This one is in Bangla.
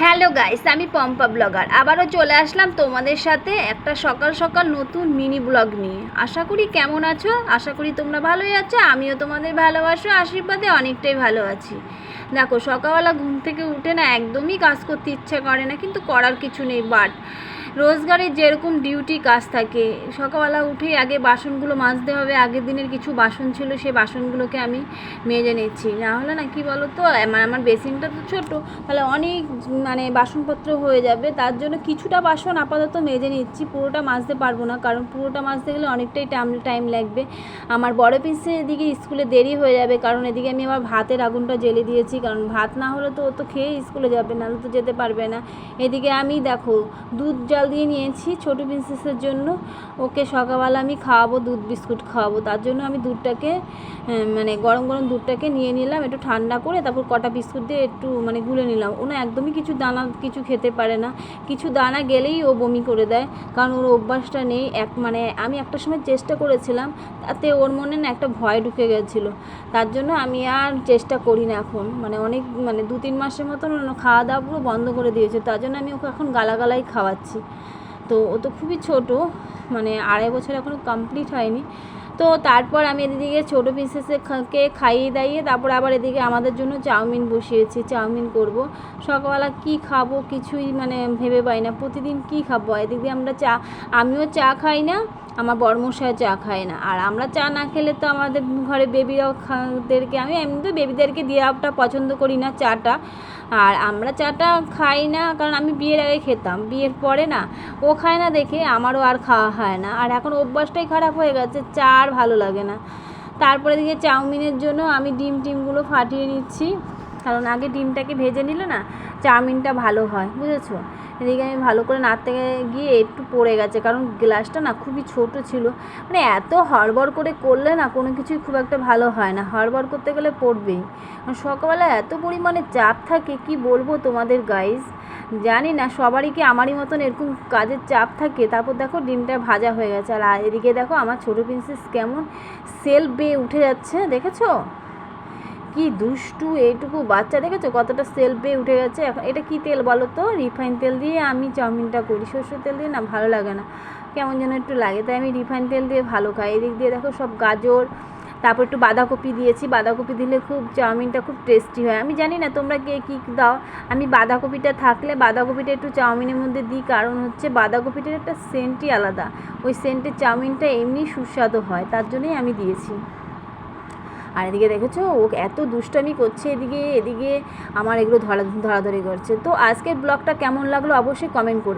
হ্যালো গাইস, আমি পম্পা ব্লগার। আবারও চলে আসলাম তোমাদের সাথে একটা সকাল সকাল নতুন মিনি ব্লগ নিয়ে। আশা করি কেমন আছো? আশা করি তোমরা ভালোই আছো, আমিও তোমাদের ভালোবাসো, আশীর্বাদে অনেকটাই ভালো আছি। দেখো, সকালবেলা ঘুম থেকে উঠে না একদমই কাজ করতে ইচ্ছা করে না, কিন্তু করার কিছু নেই বাট রোজগারের যেরকম ডিউটি কাজ থাকে, সকালবেলা উঠেই আগে বাসনগুলো মাজতে হবে, আগের দিনের কিছু বাসন ছিল, সেই বাসনগুলোকে আমি মেজে নিচ্ছি। না হলে না কি বলো তো আমার আমার বেসিনটা তো ছোটো, তাহলে অনেক মানে বাসনপত্র হয়ে যাবে, তার জন্য কিছুটা বাসন আপাতত মেজে নিচ্ছি, পুরোটা মাজতে পারব না, কারণ পুরোটা মাজতে গেলে অনেকটাই টাইম টাইম লাগবে। আমার বড় পিসে এদিকে স্কুলে দেরি হয়ে যাবে, কারণ এদিকে আমি আবার ভাতের আগুনটা জ্বেলে দিয়েছি, কারণ ভাত না হলে তো ও তো খেয়ে স্কুলে যাবে, নাহলে তো যেতে পারবে না। এদিকে আমি দেখো, দুধ জল দিয়ে নিয়েছি ছোটো প্রিন্সেসের জন্য। ওকে সকালবেলা আমি খাওয়াবো, দুধ, বিস্কুট খাওয়াবো। তার জন্য আমি দুধটাকে মানে গরম গরম দুধটাকে নিয়ে নিলাম, একটু ঠান্ডা করে তারপর কটা বিস্কুট দিয়ে একটু মানে গুলে নিলাম। ও না একদমই কিছু দানা কিছু খেতে পারে না। কিছু দানা গেলেই ও বমি করে দেয়, কারণ ওর অভ্যাসটা নেই। এক মানে আমি একটা সময় চেষ্টা করেছিলাম, তাতে ওর মনে না একটা ভয় ঢুকে গেছিল। তার জন্য আমি আর চেষ্টা করি না এখন। মানে অনেক মানে দু তিন মাসের মতন খাওয়া দাওয়া পুরো বন্ধ করে দিয়েছে। তার জন্য আমি ওকে এখন গালাগালাই খাওয়াচ্ছি। তো ও তো খুবই ছোট মানে আড়াই বছর এখনও কমপ্লিট হয়নি। তো তারপর আমি এদিকে ছোটো প্রিন্সেসকে খাইয়ে দাইয়ে তারপর আবার এদিকে আমাদের জন্য চাউমিন বসিয়েছি, চাউমিন করব। সকালবেলা কি খাব কিছুই মানে ভেবে পাই না, প্রতিদিন কি খাব? এদিক দিয়ে আমরা চা, আমিও চা খাই না, আমার বর্মশায় চা খায় না। আর আমরা চা না খেলে তো আমাদের ঘরে বেবিরাও দেরকে আমি এমনিতে বেবিদেরকে দেওয়াটা পছন্দ করি না চাটা। আর আমরা চাটা খাই না, কারণ আমি বিয়ের আগে খেতাম। বিয়ের পরে না, ও খায় না দেখে আমারও আর খাওয়া হয় না। আর এখন অভ্যাসটাই খারাপ হয়ে গেছে, চা আর ভালো লাগে না। তারপরে দিকে চাউমিনের জন্য আমি ডিম টিমগুলো ফাটিয়ে নিচ্ছি। কারণ আগে ডিমটাকে ভেজে নিলে না চাউমিনটা ভালো হয়, বুঝেছ? এদিকে আমি ভালো করে নাড়তে গিয়ে একটু পড়ে গেছে, কারণ গ্লাসটা না খুবই ছোট ছিল। মানে এত হড়বড় করে করলে না কোনো কিছুই খুব একটা ভালো হয় না, হড়বড় করতে গেলে পড়বেই। সকালবেলা এত পরিমাণে চাপ থাকে, কি বলব তোমাদের গাইজ জানি না, সবারই কি আমারই মতন এরকম কাজের চাপ থাকে? তারপর দেখো ডিমটা ভাজা হয়ে গেছে। আর এদিকে দেখো আমার ছোটো প্রিন্সেস কেমন সেলফ বেয়ে উঠে যাচ্ছে, দেখেছ? কি দুষ্টু এইটুকু বাচ্চা দেখেছ? কতটা সেলফ উঠে গেছে? এখন এটা কি তেল বলো তো? রিফাইন তেল দিয়ে আমি চাউমিনটা করি। সর্ষের তেল দিয়ে না ভালো লাগে না। কেমন যেন একটু লাগে। তাই আমি রিফাইন তেল দিয়ে ভালো খাই। এদিক দিয়ে দেখো সব গাজর, তারপর একটু বাঁধাকপি দিয়েছি। বাঁধাকপি দিলে খুব চাউমিনটা খুব টেস্টি হয়। আমি জানি না তোমরা কে কী দাও। আমি বাঁধাকপিটা থাকলে বাঁধাকপিটা একটু চাউমিনের মধ্যে দিই। কারণ হচ্ছে বাঁধাকপিটার একটা সেন্টই আলাদা। ওই সেন্টের চাউমিনটা এমনি সুস্বাদু হয়। তার জন্যই আমি দিয়েছি। আর এদিকে দেখেছ, ও এত দুষ্টামি করছে এদিকে এদিকে, আমার এগুলো ধরা, ধরাধরি করছে। তো আজকের ব্লগটা কেমন লাগল অবশ্যই কমেন্ট করবে।